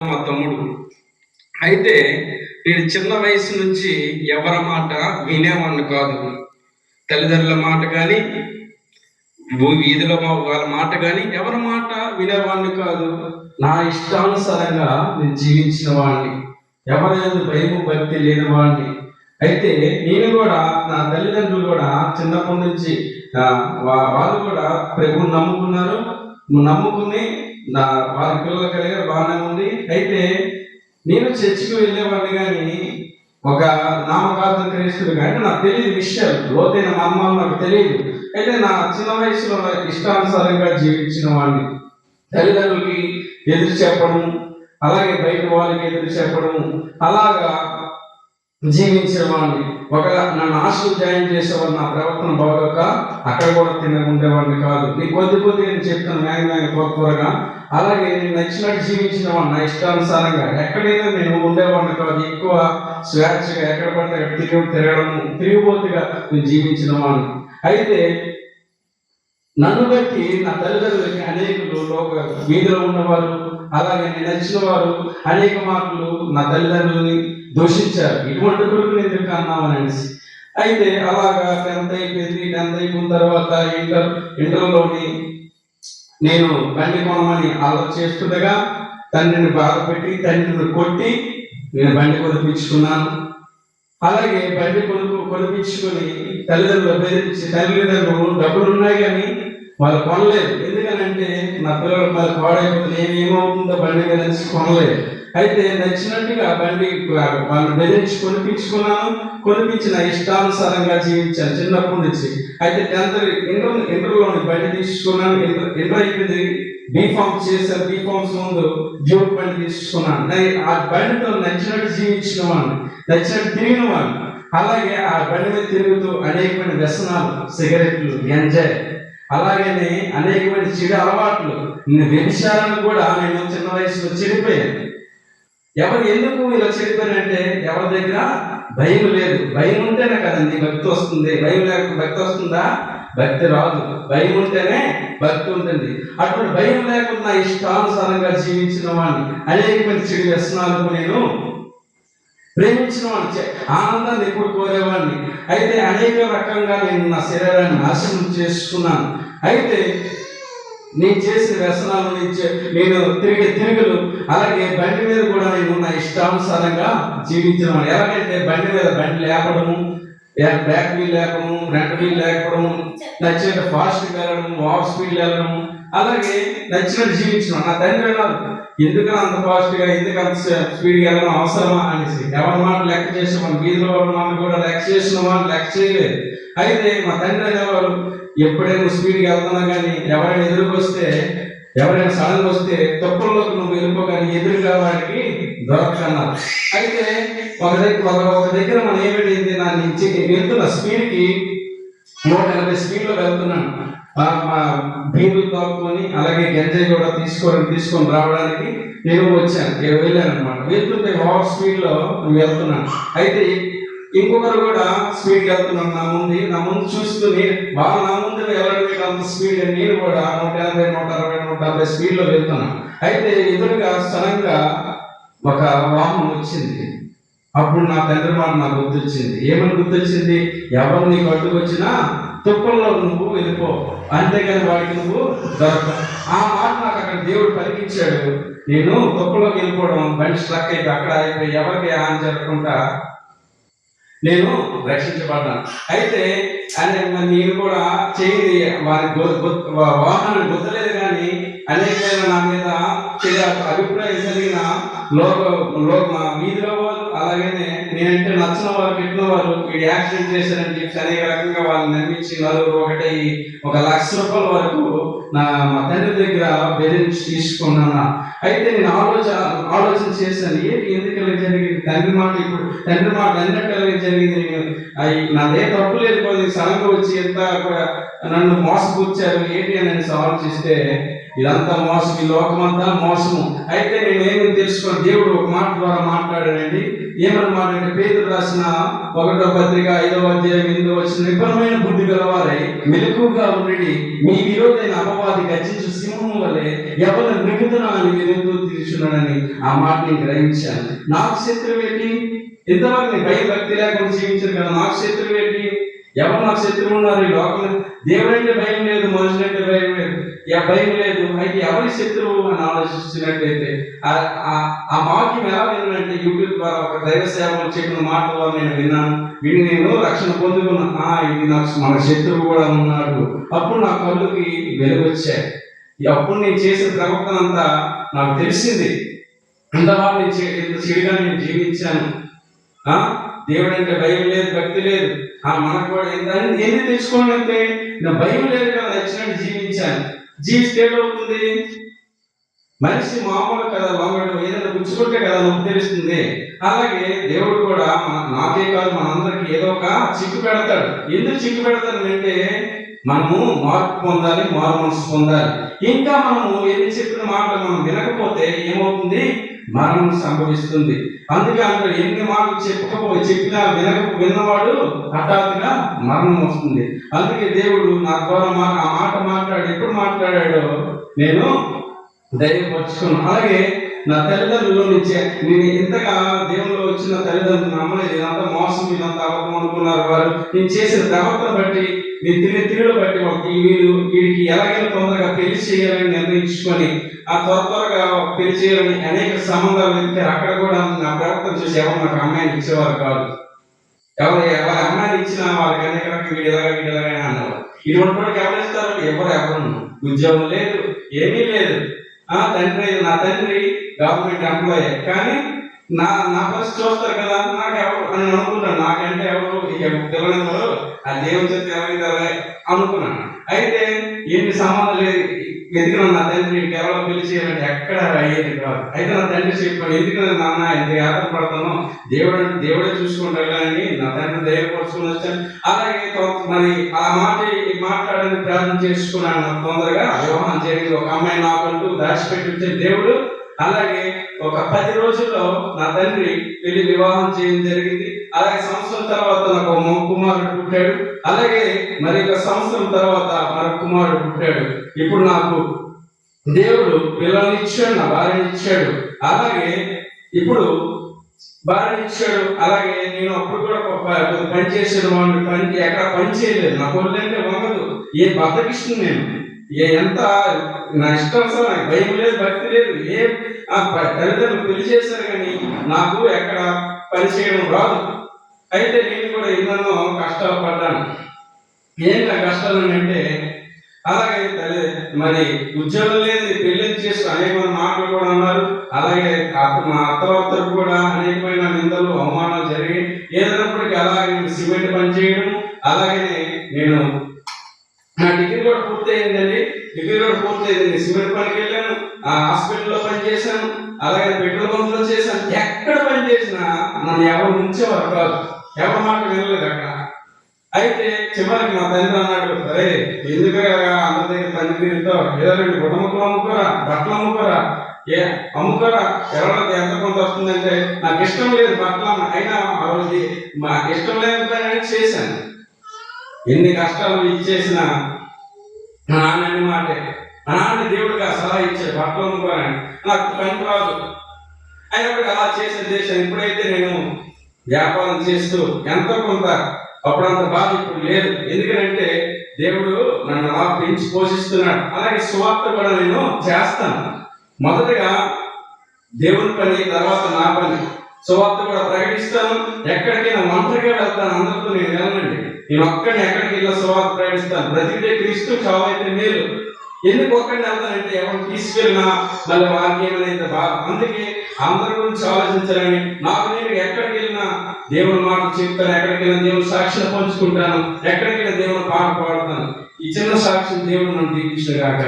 మా తమ్ముడు. అయితే నేను చిన్న వయసు నుంచి ఎవరి మాట వినేవాడిని కాదు. తల్లిదండ్రుల మాట కానీ వీధిలో మా వాళ్ళ మాట కానీ ఎవరి మాట వినేవాడిని కాదు. నా ఇష్టానుసారంగా నేను జీవించిన వాడిని ఎవరైనా భయము భక్తి లేని వాడిని అయితే నేను కూడా నా తల్లిదండ్రులు కూడా చిన్నప్పటి నుంచి వాళ్ళు కూడా ప్రభువుని నమ్ముకున్నారు. నమ్ముకుని నా వారి పిల్లలు కలిగారు బాగానే ఉంది. అయితే నేను చర్చికి వెళ్ళేవాడిని కానీ ఒక నామకార్థం క్రీస్తుడు కానీ నాకు తెలియదు విషయాలు లోతైన మర్మాలు నాకు తెలియదు. అయితే నా చిన్న వయసులో ఇష్టానుసారంగా జీవించిన వాడిని. తల్లిదండ్రులకి ఎదురు చెప్పడం అలాగే బయట వాళ్ళకి ఎదురు చెప్పడం అలాగా జీవించేవాడిని ఒక నన్ను ఆశలు జాయిన్ చేసేవారు నా ప్రవర్తన బాగోక అక్కడ కూడా తినకుండేవాడిని కాదు. నీ కొద్ది కొద్ది నేను చెప్తాను మేఘ మేఘ త్వరగా. అలాగే నేను నచ్చినట్టు జీవించిన వాడిని నా ఇష్టానుసారంగా. ఎక్కడైనా నేను ఉండేవాడిని కాదు. ఎక్కువ స్వేచ్ఛగా ఎక్కడ పడితే తిరిగి తిరగడము తిరిగిపోతుగా నేను జీవించిన వాడిని. అయితే నన్ను బట్టి నా తల్లిదండ్రులకి అనేకులు లోక వీధిలో ఉన్నవారు అలాగే నేను నచ్చిన వారు అనేక మార్పులు నా తల్లిదండ్రులని దూషించారు. ఇటువంటి కొడుకుని ఎందుకు అన్నామని అనేసి అయితే అలాగా టెన్త్ అయిపోయింది. టెన్త్ అయిపోయిన తర్వాత ఇంటర్ ఇంటర్లోని నేను బండి కొనమని ఆలోచన చేస్తుండగా తండ్రిని బాధపెట్టి తండ్రిని కొట్టి నేను బండి కొనిపించుకున్నాను. అలాగే బండి కొనుక్కు కొనిపించుకుని తల్లిదండ్రులు బెదిరించి తల్లిదండ్రులు డబ్బులు ఉన్నాయి కానీ వాళ్ళు కొనలేదు. ఎందుకనంటే నా పిల్లలు మరి నేను ఏమవుతుందో బండి మీద కొనలేదు. అయితే నచ్చినట్టుగా బండి వాళ్ళు బెదిరించి కొనిపించుకున్నాను. కొనిపించిన ఇష్టానుసారంగా జీవించాను చిన్నప్పటి నుంచి. అయితే టెన్త్ ఇంటర్ ఇంటర్లోని బండి తీసుకున్నాను. ఇంటర్ ఇంటర్ అయిపోయింది. బీఫామ్ చేశాను బీఫామ్స్ ముందు జ్యూట్ బండి తీసుకున్నాను. ఆ బండితో నచ్చినట్టు జీవించిన వాడిని. నచ్చినట్టు తిరిగిన వాడిని. అలాగే ఆ బండి మీద తిరుగుతూ అనేకమైన వ్యసనాలు సిగరెట్లు ఎంజాయ్. అలాగనే అనేకమైన చెడు అలవాట్లు నేను వ్యభిచారాలు కూడా నేను చిన్న వయసులో చెడిపోయాను. ఎవరు ఎందుకు ఇలా చెప్పారంటే ఎవరి దగ్గర భయం లేదు. భయం ఉంటేనే కదండి భక్తి వస్తుంది. భయం లేక భక్తి వస్తుందా? భక్తి రాదు. భయం ఉంటేనే భక్తి ఉంటుంది. అటువంటి భయం లేకుండా ఇష్టానుసారంగా జీవించిన వాడిని అనేకమైన చెడు వ్యసనాలకు నేను ప్రేమించిన వాడిని చే- ఆనందాన్ని ఎప్పుడు కోరేవాడిని అయితే అనేక రకంగా నేను నా శరీరాన్ని నాశనం చేసుకున్నాను. అయితే నేను చేసిన వ్యసనాల నుంచి నేను తిరిగే తిరుగులు అలాగే బండి మీద కూడా నేను నా ఇష్టానుసారంగా జీవించిన ఎలాగైతే ఎలాగంటే బండి మీద బండి లేపడము బ్యాక్ వీల్ లేపడము ఫ్రంట్ వీల్ లేకపోవడము నచ్చినట్టు ఫాస్ట్ వెళ్ళడం ఓవర్ స్పీడ్ వెళ్ళడం అలాగే నచ్చినట్టు జీవించడం. నా తండ్రి ఎందుకు అంత ఫాస్ట్గా ఎందుకు అంత స్పీడ్గా వెళ్ళడం అవసరమా? అనేసి. ఎవరి మాట లెక్క చేసిన మన వీధిలో వాళ్ళ మాట కూడా లెక్క చేసిన మాట లెక్క చేయలేదు. అయితే మా తండ్రి అనేవారు ఎప్పుడైనా స్పీడ్గా వెళ్తున్నా కానీ ఎవరైనా ఎదురుకు వస్తే ఎవరైనా సడన్ వస్తే తప్పుల్లోకి నువ్వు వెళ్ళిపోగానే ఎదురుగా వాడికి దొరకన్నా అయితే ఒక దగ్గర ఒక దగ్గర మనం ఏమిటి నా నుంచి వెళ్తున్న స్పీడ్కి నూట ఎనభై స్పీడ్లో వెళ్తున్నాను. మా తోపుకొని తాక్కుని అలాగే గంజాయి కూడా తీసుకొని తీసుకొని రావడానికి నేను వచ్చాను. నేను వెళ్ళాను అనమాట వెళ్తుంటే ఓవర్ స్పీడ్లో వెళ్తున్నాను. అయితే ఇంకొకరు కూడా స్పీడ్ వెళ్తున్నాం నా ముందు నా ముందు చూసుకుని బాగా నా ముందు వెళ్ళడం అంత స్పీడ్ నేను కూడా. నూట యాభై నూట అరవై నూట యాభై స్పీడ్లో వెళ్తున్నాను. అయితే ఎదురుగా సడన్గా ఒక వాహనం వచ్చింది. అప్పుడు నా తండ్రి మాట నాకు గుర్తొచ్చింది. ఏమని గుర్తొచ్చింది? ఎవరు నీకు అడ్డుకొచ్చినా తుప్పల్లో నువ్వు వెళ్ళిపో. అంతేగాని వాడికి నువ్వు దొరక ఆ మాట నాకు అక్కడ దేవుడు పలికించాడు నేను తుప్పలోకి వెళ్ళిపోవడం బండి స్ట్రక్ అయిపోయి అక్కడ అయిపోయి ఎవరికి హాని జరగకుండా నేను రక్షించబడ్డాను. అయితే అనే నేను కూడా చేయింది వారి వాహనాన్ని గుర్తలేదు అనేకమైన నా మీద చెడు అభిప్రాయం జరిగిన లోక లోక మా వీధిలో వాళ్ళు అలాగనే నేనంటే నచ్చిన వారు పెట్టిన వారు వీడు యాక్సిడెంట్ చేశారని చెప్పి అనేక రకంగా వాళ్ళని నమ్మించి నలుగురు ఒకటి ఒక లక్ష రూపాయల వరకు నా మా తండ్రి దగ్గర బెదిరించి తీసుకున్నాను. అయితే నేను ఆలోచన ఆలోచన చేశాను ఏంటి ఎందుకు ఇలా జరిగింది? తండ్రి మాట ఇప్పుడు తండ్రి మాట అన్నట్టు ఇలా జరిగింది. నేను అయి నాదే తప్పు లేదు. కొద్ది సడన్గా వచ్చి ఎంత నన్ను మోసపుచ్చారు ఏంటి అని ఆలోచిస్తే ఇదంతా మోసం ఈ లోకమంతా మోసము. అయితే నేను ఏమని తెలుసుకోను? దేవుడు ఒక మాట ద్వారా మాట్లాడానండి ఏమని మాట్లాడంటే పేదలు రాసిన ఒకటో పత్రిక ఐదో అధ్యాయం ఎనిమిదో వచ్చిన నిపుణమైన బుద్ధి గలవారై మెలకుగా ఉండి మీ విరోధైన అపవాది గర్జించు సింహం వలె ఎవరు మిగుతున్నా అని వినుతూ తీర్చున్నానని ఆ మాట నేను గ్రహించాను. నాకు శత్రువు ఏంటి? ఇంతవరకు నేను భయం భక్తి లేకుండా జీవించాను కదా నాకు శత్రువు ఏంటి? ఎవరు నాకు శత్రువు ఉన్నారు ఈ లోకంలో? దేవుడంటే భయం లేదు మనుషులంటే భయం లేదు. ఇక భయం లేదు. అయితే ఎవరి శత్రువు అని ఆలోచించినట్లయితే ఆ- ఆ- వాక్యం ఎలా విన్నానంటే యూట్యూబ్ ద్వారా ఒక దైవ సేవలు చెప్పిన మాట ద్వారా నేను విన్నాను. విని నేను రక్షణ పొందుకున్నా ఆ ఇది నాకు మన శత్రువు కూడా ఉన్నాడు. అప్పుడు నా కళ్ళుకి వెలువచ్చాయి అప్పుడు నేను చేసిన ప్రవర్తన అంతా నాకు తెలిసింది. అంతవరకు నేను చెడుగా నేను జీవించాను. ఆ? దేవుడు అంటే భయం లేదు భక్తి లేదు. ఆ మనకు కూడా ఏంటని ఏంది తెలుసుకోండి అంటే నా భయం లేదు కదా నచ్చినట్టు జీవించాను జీవిస్తే ఏమవుతుంది? మనిషి మామూలు కదా మామూలు ఏదైనా గుచ్చుకుంటే కదా మనకు తెలుస్తుంది. అలాగే దేవుడు కూడా మన నాకే కాదు మనందరికి ఏదో ఒక చిక్కు పెడతాడు. ఎందుకు చిక్కు పెడతాడు అంటే మనము మార్పు పొందాలి మారు పొందాలి. ఇంకా మనము ఎన్ని చెప్పిన మాటలు మనం వినకపోతే ఏమవుతుంది? మరణం సంభవిస్తుంది. అందుకే అంటాడు ఎన్ని మాటలు చెప్పకపోయి చెప్పినా వినక విన్నవాడు హఠాత్తుగా మరణం వస్తుంది. అందుకే దేవుడు నా ద్వారా మాట ఆ మాట మాట్లాడి ఎప్పుడు మాట్లాడాడో నేను ధైర్యపరుచుకున్నాను. అలాగే నా తల్లిదండ్రుల నుంచి నేను ఇంతగా దేవుళ్ళు వచ్చిన తల్లిదండ్రులు నమ్మలేదు. ఇదంతా మోసం ఇదంతా అవకం అనుకున్నారు వారు. నేను చేసిన ప్రవర్తన బట్టి నేను తినే తిరుగులు బట్టి వీళ్ళు వీడికి ఎలాగైనా తొందరగా పెళ్ళి చేయాలని నిర్ణయించుకొని ఆ త్వర త్వరగా పెళ్ళి చేయాలని అనేక సంబంధాలు వెళ్తారు అక్కడ కూడా నా ప్రవర్తన చూసి ఎవరు నాకు అమ్మాయిని ఇచ్చేవారు కాదు. ఎవరు ఎవరి అమ్మాయిని ఇచ్చినా వాళ్ళకి అనేక రకాల వీడు ఎలాగా వీడు ఎలాగైనా అన్నారు. ఇటువంటి వాళ్ళకి ఎవరు ఇస్తారు? ఎవరు ఎవరు ఉద్యోగం లేదు ఏమీ లేదు. ఆ తండ్రి నా తండ్రి గవర్నమెంట్ ఎంప్లాయీ. కానీ నా నా ఫస్ట్ చూస్తారు కదా నాకు ఎవరు అని అనుకుంటాను నాకంటే ఎవరు తెలియని వారు ఆ దేవుని చెప్తే ఎవరైతే అనుకున్నాను. అయితే ఎన్ని సంబంధాలు ఎందుకు నా తండ్రి కేవలం పెళ్ళి చేయాలంటే ఎక్కడ అయ్యేది కాదు. అయితే నా తండ్రి చెప్పాడు ఎందుకు నాన్న ఎంత యాత్ర పడతానో? దేవుడు దేవుడే చూసుకుంటాడు అని నా తండ్రి ధైర్యపరుచుకుని వచ్చాను. అలాగే మరి ఆ మాట మాట్లాడని ప్రార్థన చేసుకున్నాను నాకు తొందరగా. వివాహం జరిగింది. ఒక అమ్మాయి నాకంటూ దాచిపెట్టి వచ్చే దేవుడు అలాగే ఒక పది రోజుల్లో నా తండ్రి పెళ్ళి వివాహం చేయడం జరిగింది. అలాగే సంవత్సరం తర్వాత నాకు ఒక కుమారుడు పుట్టాడు. అలాగే మరి ఒక సంవత్సరం తర్వాత మరొక కుమారుడు పుట్టాడు. ఇప్పుడు నాకు దేవుడు పిల్లల్ని ఇచ్చాడు నా భార్యని ఇచ్చాడు. అలాగే ఇప్పుడు భార్యని ఇచ్చాడు. అలాగే నేను అప్పుడు కూడా ఒక పని చేసిన వాడిని పని ఎక్కడ పని చేయలేదు. నా కొద్దంటే వంగదు. ఏ బద్దకిష్టం నేను? ఏ ఎంత నా ఇష్టం సార్ నాకు భయం లేదు భక్తి లేదు. ఏ ఆ తల్లిదండ్రులు పెళ్ళి చేశారు కానీ నాకు ఎక్కడ పని చేయడం రాదు. అయితే నేను కూడా ఎన్నో కష్టాలు పడ్డాను ఏంటి నా కష్టాలు అంటే అలాగే తల్లి మరి ఉద్యోగం లేదు పెళ్ళి చేసి అనేకమైన మాటలు కూడా అన్నారు. అలాగే మా అత్తవార్తలు కూడా అనేకమైన నిందలు అవమానాలు జరిగి ఏదైనప్పటికీ అలాగే సిమెంట్ పని చేయడం అలాగే నేను నా డిగ్రీ కూడా పూర్తయిందండి. డిగ్రీ కూడా పూర్తయింది. సిమెంట్ పనికి వెళ్ళాను ఆ హాస్పిటల్లో పనిచేశాను అలాగే పెట్రోల్ బంక్ చేశాను. ఎక్కడ పని చేసినా నన్ను ఎవరు ఉంచేవారు కాదు. ఎవరి మాట వినలేదు అక్కడ. అయితే చివరికి మా తండ్రి అన్నాడు అరే ఎందుకు అందరి దగ్గర పని తీరుతో ఏదో రెండు గుడ్డ అమ్ముకోరా? బట్టలు అమ్ముకోరా? ఏ అమ్ముకోరా? ఎవరికి ఎంత కొంత వస్తుందంటే నాకు ఇష్టం లేదు బట్టలు అమ్మ. అయినా ఆ రోజు మా ఇష్టం లేని పని చేశాను. ఎన్ని కష్టాలు ఇచ్చేసిన నాన్న మాటే. మా నాన్న దేవుడికి ఆ సలహా ఇచ్చే బట్టలు అమ్ముకోరని నాకు పని రాదు. అయినప్పుడు అలా చేసిన దేశం ఇప్పుడైతే నేను వ్యాపారం చేస్తూ ఎంతో కొంత అప్పుడంత బాధ ఇప్పుడు లేదు. ఎందుకంటే దేవుడు నన్ను అలా పెంచి పోషిస్తున్నాడు. అలాగే సువార్త కూడా నేను చేస్తాను. మొదటగా దేవుని పని తర్వాత నా పని. సువార్త కూడా ప్రకటిస్తాను. ఎక్కడికైనా ఒంటరిగా వెళ్తాను. అందరితో నేను వెళ్ళనండి. నేను ఒక్కడిని ఎక్కడికి వెళ్ళి సువార్త ప్రకటిస్తాను. బ్రతికితే క్రీస్తు చావైతే మేలు. ఎందుకు ఒక్కడిని వెళ్తానంటే ఎవరు తీసుకెళ్ళినా మళ్ళీ వారికి ఏమైనా బాధ. అందుకే అందరి గురించి ఆలోచించాలని నాకు నేను ఎక్కడికి వెళ్ళినా దేవుని మాట చెప్తాను ఎక్కడికి వెళ్ళినా దేవుని సాక్షిని పంచుకుంటాను ఎక్కడికి వెళ్ళినా దేవుని పాట పాడతాను. ఈ చిన్న సాక్షి దేవుడు నన్ను దీపించిన కాక